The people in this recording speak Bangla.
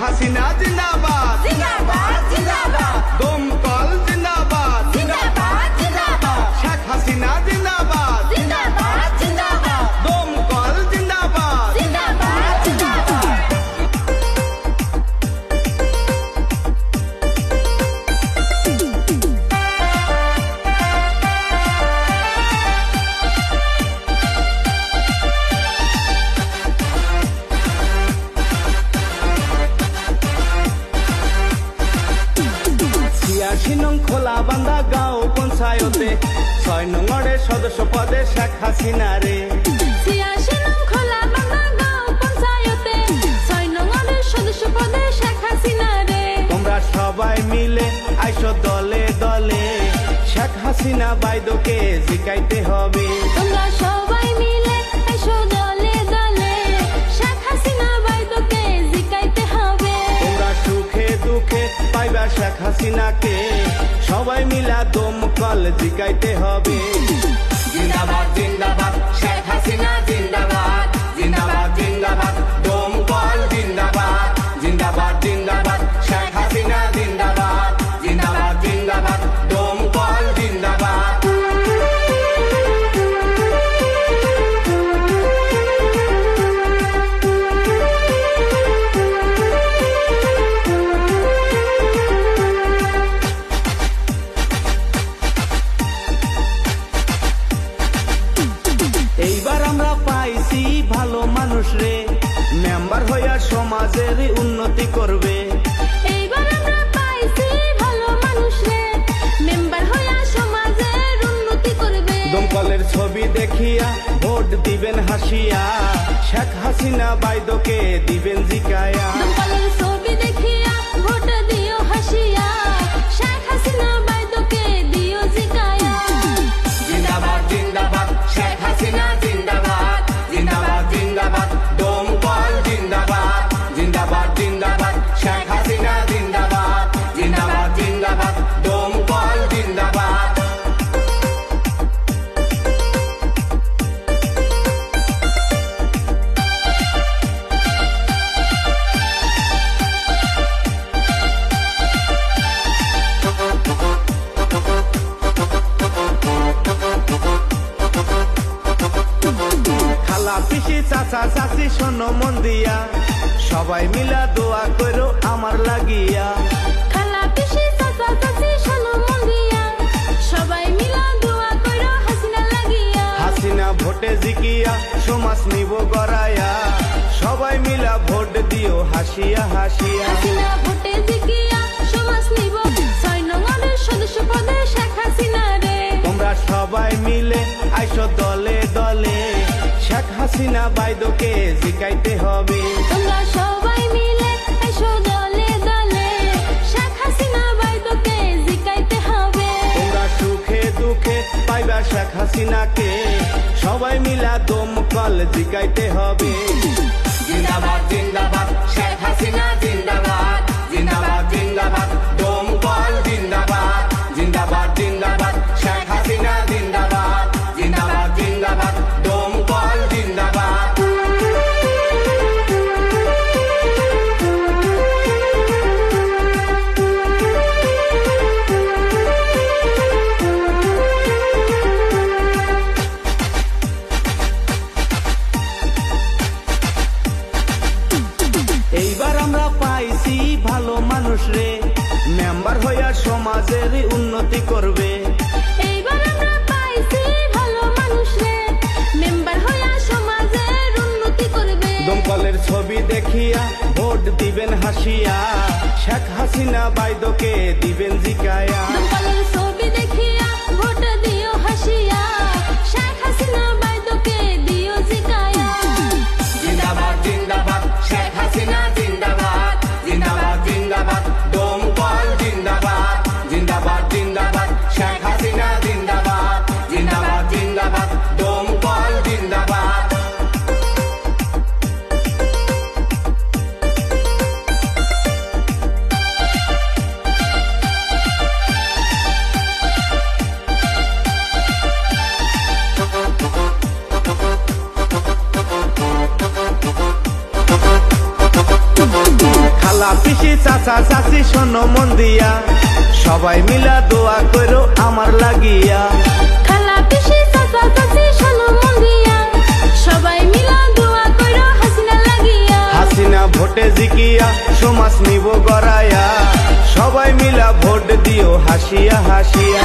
হাসিনা জিন্দাবাদ ছিয়াশি নং খোলা বান্দা গাঁও পঞ্চায়েতে। ছয় নঙরে সদস্য পদে শেখ হাসিনা রে নং সদস্য পদে শেখ হাসিনা রে সবাই মিলে আইসো দলে দলে। শেখ হাসিনা বাইদকে জিকাইতে হবে। তোমরা শেখ হাসিনাকে সবাই মিলা দমকল জিগাইতে হবে। জিন্দাবাদ জিন্দাবাদ শেখ হাসিনা ভালো মানুষ রে। মেম্বার হইয়া সমাজের উন্নতি করবে। দমকলের ছবি দেখিয়া ভোট দিবেন হাসিয়া। শেখ হাসিনা বাইদকে দিবেন জিকায়া। চাচা চাচি শোনো মন দিয়া। সবাই মিলা দোয়া করো আমার লাগিয়া। খালা পিসি চাচা চাচি শোনো মন দিয়া। সবাই মিলা দোয়া হাসিনা লাগিয়া। হাসিনা ভোটে জিকিয়া সমাজ নিব গড়ায়া সবাই মিলা ভোট দিও হাসিয়া হাসিয়া। হাসিনা হাসিনা বাইদকে জিকাইতে হবে। তোমরা সবাই মিলে এসো দলে দলে। শেখ হাসিনা বাইদকে জিকাইতে হবে। তোমরা সুখে দুঃখে পাইবা শেখ হাসিনাকে। সবাই মিলা দমকল জিকাইতে হবে। জিন্দাবাদ জিন্দাবাদ শেখ হাসিনা জিন্দাবাদ। মেম্বার হইয়া সমাজের উন্নতি করবে। এইবার আমরা পাইছি ভালো মানুষ রে মেম্বার হইয়া সমাজের উন্নতি করবে। দমকলের ছবি দেখিয়া ভোট দিবেন হাসিয়া। শেখ হাসিনা বাইদকে দিবেন জিকায়া। দমকলের ছবি দেখিয়া খালা পিসি চাচা চাচি শোনো মন দিয়া। সবাই মিলা দোয়া করো আমার লাগিয়া। খালা পিসি চাচা চাচি শোনো মন দিয়া। সবাই মিলা দোয়া করো হাসিনা লাগিয়া। হাসিনা ভোটে জিকিয়া সমাজ নিব গড়ায়া সবাই মিলা ভোট দিও হাসিয়া হাসিয়া।